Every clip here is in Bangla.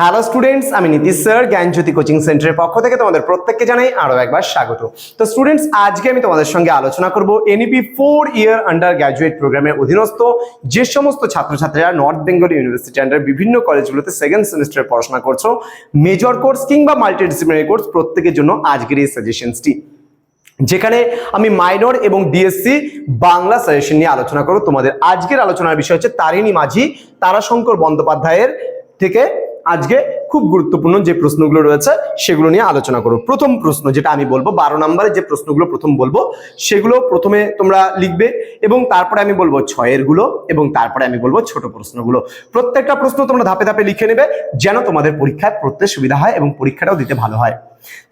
হ্যালো স্টুডেন্টস আমি নীতিশ স্যার, জ্ঞানজ্যোতি কোচিং সেন্টারের পক্ষ থেকে তোমাদের প্রত্যেককে জানাই আরও একবার স্বাগত। তো স্টুডেন্টস আজকে আমি তোমাদের সঙ্গে আলোচনা করব NEP four year undergraduate প্রোগ্রামের অধীনস্থ যে সমস্ত ছাত্রছাত্রীরা নর্থ বেঙ্গল ইউনিভার্সিটি আন্ডার বিভিন্ন কলেজগুলোতে সেকেন্ড সেমিস্টারে পড়াশোনা করছ মেজর কোর্স কিংবা মাল্টিডিসিপ্লিনারি কোর্স প্রত্যেকের জন্য আজকের এই সাজেশনসটি যেখানে আমি মাইনর এবং ডিএসসি বাংলা সাজেশন নিয়ে আলোচনা করব। তোমাদের আজকের আলোচনার বিষয় হচ্ছে তারিণী মাঝি, তারাশঙ্কর বন্দ্যোপাধ্যায়ের থেকে আজকে খুব গুরুত্বপূর্ণ যে প্রশ্নগুলো রয়েছে, সেগুলো নিয়ে আলোচনা করো প্রথম প্রশ্ন যেটা আমি বলব, বারো নম্বরে যে প্রশ্নগুলো প্রথম বলব, সেগুলো প্রথমে তোমরা লিখবে এবং তারপরে আমি বলব ছয়েরগুলো এবং তারপরে আমি বলব ছোট প্রশ্নগুলো। প্রত্যেকটা প্রশ্ন তোমরা ধাপে ধাপে লিখে নেবে যেন তোমাদের পরীক্ষায় পড়তে সুবিধা হয় এবং পরীক্ষাটাও দিতে ভালো হয়।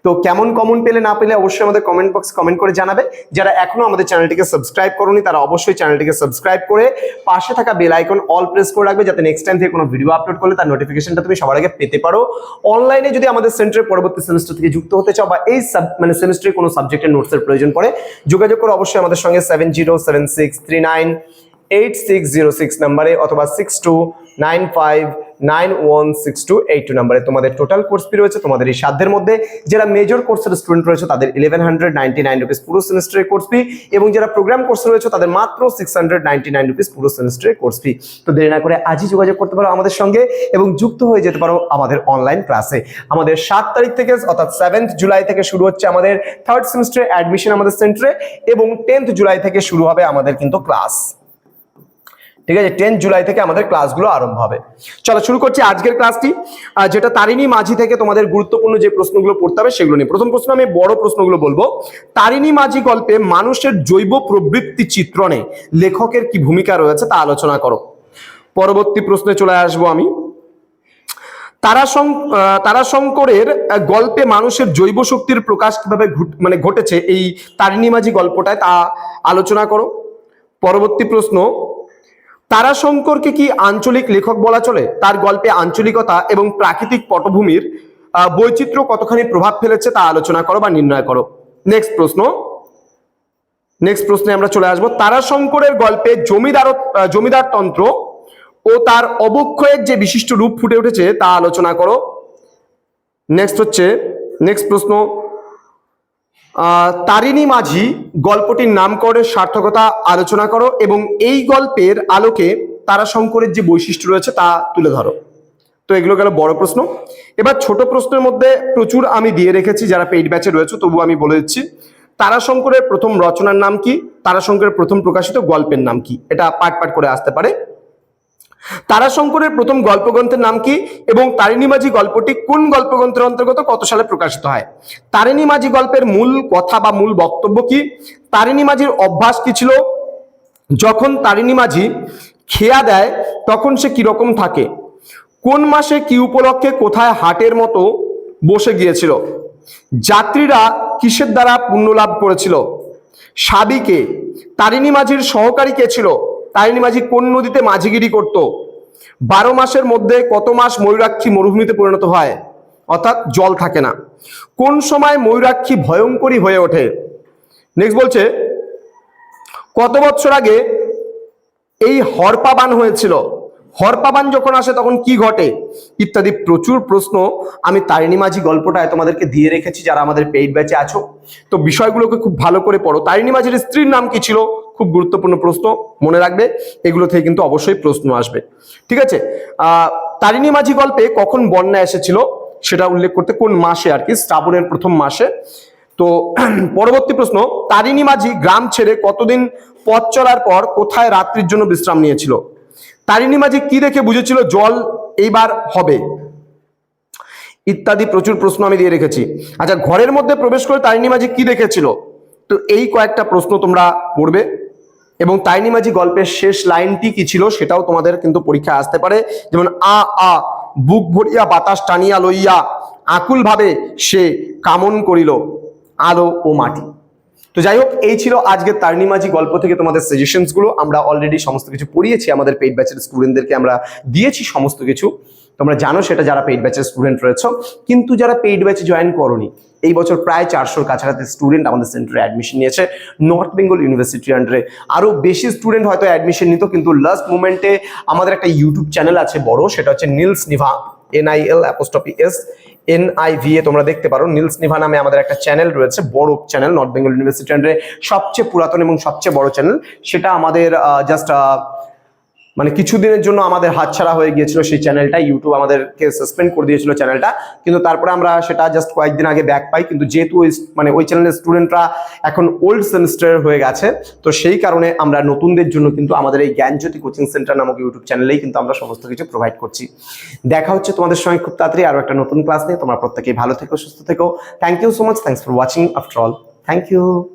তো কেমন কমন পেলে না পেলে অবশ্যই আমাদের কমেন্ট বক্স কমেন্ট করে জানাবে। যারা এখনও আমাদের চ্যানেলটিকে সাবস্ক্রাইব করোনি, তারা অবশ্যই চ্যানেলটিকে সাবস্ক্রাইব করে পাশে থাকা বেল আইকন অল প্রেস করে রাখবে, যাতে নেক্সট টাইম থেকে কোনো ভিডিও আপলোড করলে তার নোটিফিকেশনটা তুমি সবার আগে পেতে পারো। অনলাইনে যদি আমাদের সেন্টারের পরবর্তী সেমিস্টার থেকে যুক্ত হতে চাও বা এই মানে সেমিস্টারে কোনো সাবজেক্টের নোটসের প্রয়োজন পড়ে, যোগাযোগ করে অবশ্যই আমাদের সঙ্গে seven zero seven six three nine eight six zero six নাম্বারে অথবা six two nine five nine one six two eight two নাম্বারে তোমাদের টোটাল কোর্স ফি রয়েছে। তোমাদের এই সাধ্যের মধ্যে যারা মেজর কোর্সের স্টুডেন্ট রয়েছে, তাদের eleven hundred ninety nine rupees পুরো সেমিস্টারের কোর্স ফি এবং যারা প্রোগ্রাম কোর্সে রয়েছে, তাদের মাত্র six hundred ninety nine rupees পুরো সেমিস্টারের কোর্স ফি তো দেরি না করে আজই যোগাযোগ করতে পারো আমাদের সঙ্গে এবং যুক্ত হয়ে যেতে পারো আমাদের অনলাইন ক্লাসে আমাদের সাত তারিখ থেকে, অর্থাৎ সেভেন্থ জুলাই থেকে শুরু হচ্ছে আমাদের থার্ড সেমিস্টারে অ্যাডমিশন আমাদের সেন্টারে এবং টেন্থ জুলাই থেকে শুরু হবে আমাদের কিন্তু ক্লাস ঠিক আছে টেন জুলাই থেকে আমাদের ক্লাসগুলো আরম্ভ হবে। চলো শুরু করছি আজকের ক্লাসটি যেটা তারিণী মাঝি থেকে তোমাদের গুরুত্বপূর্ণ যে প্রশ্নগুলো পড়তে হবে সেগুলো নিয়ে। প্রথম প্রশ্ন আমি বড় প্রশ্নগুলো বলব। তারিণী মাঝি গল্পে মানুষের জৈব প্রবৃত্তি চিত্রণে লেখকের কি ভূমিকা রয়েছে তা আলোচনা করো। পরবর্তী প্রশ্নে চলে আসব আমি। তারাশং তারাশঙ্করের গল্পে মানুষের জৈব শক্তির প্রকাশ কীভাবে মানে ঘটেছে এই তারিণী মাঝি গল্পটায় তা আলোচনা করো। পরবর্তী প্রশ্ন তারাশঙ্করকে কি আঞ্চলিক লেখক বলা চলে? তার গল্পে আঞ্চলিকতা এবং প্রাকৃতিক পটভূমির বৈচিত্র্য কতখানি প্রভাব ফেলেছে তা আলোচনা করো বা নির্ণয় করো। নেক্সট প্রশ্ন। নেক্সট প্রশ্নে আমরা চলে আসব। তারাশঙ্করের গল্পে জমিদার জমিদার তন্ত্র ও তার অবক্ষয়ের যে বিশিষ্ট রূপ ফুটে উঠেছে তা আলোচনা করো। নেক্সট হচ্ছে নেক্সট প্রশ্ন। তারিণী মাঝি গল্পটির নামকরণের সার্থকতা আলোচনা করো এবং এই গল্পের আলোকে তারাশঙ্করের যে বৈশিষ্ট্য রয়েছে তা তুলে ধরো। তো এগুলো গেল বড় প্রশ্ন। এবার ছোট প্রশ্নের মধ্যে প্রচুর আমি দিয়ে রেখেছি, যারা পেইড ব্যাচে রয়েছে তবু আমি বলে দিচ্ছি। তারাশঙ্করের প্রথম রচনার নাম কি? তারাশঙ্করের প্রথম প্রকাশিত গল্পের নাম কি? এটা পাট পাট করে আসতে পারে। তারাশঙ্করের প্রথম গল্পগ্রন্থের নাম কি এবং তারিণী মাঝি গল্পটি কোন গল্পগ্রন্থের অন্তর্গত কত সালে প্রকাশিত হয়? তারিণী মাঝি গল্পের মূল কথা বা মূল বক্তব্য কি? তারিণী মাঝির অভ্যাস কি ছিল? যখন তারিণী মাঝি খেয়া দেয়, তখন সে কীরকম থাকে? কোন মাসে কি উপলক্ষে কোথায় হাটের মতো বসে গিয়েছিল? যাত্রীরা কিসের দ্বারা পুণ্য লাভ করেছিল? সাবিকে। তারিণী মাঝির সহকারী কে ছিল? তারিণী মাঝি কোন নদীতে মাঝিগিরি করত? বারো মাসের মধ্যে কত মাস ময়ূরাক্ষী মরুভূমিতে পরিণত হয়? অর্থাৎ জল থাকে না। কোন সময় ময়ূরাক্ষী ভয়ঙ্করী হয়ে ওঠে? নেক্সট বলছে, কত বছর আগে এই হরপাবান হয়েছিল? হরপাবান যখন আসে তখন কি ঘটে? ইত্যাদি প্রচুর প্রশ্ন আমি তারিণী মাঝি গল্পটায় তোমাদেরকে দিয়ে রেখেছি, যারা আমাদের পেইড ব্যাচে আছো। তো বিষয়গুলোকে খুব ভালো করে পড়ো। তারিণী মাঝির স্ত্রীর নাম কি ছিল? খুব গুরুত্বপূর্ণ প্রশ্ন মনে রাখবে। এগুলো থেকে কিন্তু অবশ্যই প্রশ্ন আসবে। ঠিক আছে? তারিণী মাঝি গল্পে কখন বন্যা এসেছিল সেটা উল্লেখ করতে কোন মাসে আর কি? শ্রাবণের প্রথম মাসে। তো পরবর্তী প্রশ্ন, তারিণী মাঝি গ্রাম ছেড়ে কতদিন পথ চলার পর কোথায় রাত্রির জন্য বিশ্রাম নিয়েছিল? তারিণী মাঝি কি দেখে বুঝেছিল? জল এইবার হবে। ইত্যাদি প্রচুর প্রশ্ন আমি দিয়ে রেখেছি। আচ্ছা ঘরের মধ্যে প্রবেশ করে তারিণী মাঝি কি দেখেছিল? তো এই কয়েকটা প্রশ্ন তোমরা পড়বে। এবং তারিণী মাঝি গল্পের শেষ লাইনটি কি ছিল সেটাও তোমাদের কিন্তু পরীক্ষায় আসতে পারে। যেমন, আ আ, বুক ভরিয়া বাতাস টানিয়া লইয়া আকুল ভাবে সে কামন করিল আলো ও মাটি। তো যাই হোক, এই ছিল আজকের তারিণী মাঝি গল্প থেকে তোমাদের সাজেশনসগুলো। আমরা অলরেডি সমস্ত কিছু পড়িয়েছি, আমাদের পেইড ব্যাচের স্টুডেন্টদেরকে আমরা দিয়েছি সমস্ত কিছু। তোমরা জানো সেটা যারা পেইড ব্যাচের স্টুডেন্ট রয়েছে, কিন্তু যারা পেইড ব্যাচে জয়েন করনি, এই বছর প্রায় চারশোর কাছাকাছি স্টুডেন্ট আমাদের সেন্টারে অ্যাডমিশন নিয়েছে। নর্থ বেঙ্গল ইউনিভার্সিটি আন্ডারে আরও বেশি স্টুডেন্ট হয়তো অ্যাডমিশন নিত, কিন্তু লাস্ট মুমেন্টে আমাদের একটা ইউটিউব চ্যানেল আছে বড়, সেটা হচ্ছে Niels Nibha N I L I L apostrophe S N I V A তোমরা দেখতে পারো। নীলস নিভা নামে আমাদের একটা চ্যানেল রয়েছে, বড় চ্যানেল নর্থ বেঙ্গল ইউনিভার্সিটি চ্যানেলের সবচেয়ে পুরাতন এবং সবচেয়ে বড় চ্যানেল সেটা আমাদের জাস্ট মানে কিছুদিনের জন্য আমাদের হাতছাড়া হয়ে গিয়েছিল সেই চ্যানেলটা ইউটিউব আমাদেরকে সাসপেন্ড করে দিয়েছিল চ্যানেলটা কিন্তু তারপরে আমরা সেটা জাস্ট কয়েকদিন আগে ব্যাক পাই। কিন্তু যেহেতু ওই মানে ওই চ্যানেলের স্টুডেন্টরা এখন ওল্ড সেমিস্টার হয়ে গেছে, তো সেই কারণে আমরা নতুনদের জন্য কিন্তু আমাদের এই জ্ঞানজ্যোতি কোচিং সেন্টার নামক ইউটিউব চ্যানেলেই কিন্তু আমরা সমস্ত কিছু প্রোভাইড করছি। দেখা হচ্ছে তোমাদের সঙ্গে খুব তাড়াতাড়ি আরও একটা নতুন ক্লাস নিয়ে। তোমরা প্রত্যেকেই ভালো থেকো, সুস্থ থেকো। Thank you so much thanks for watching after all thank you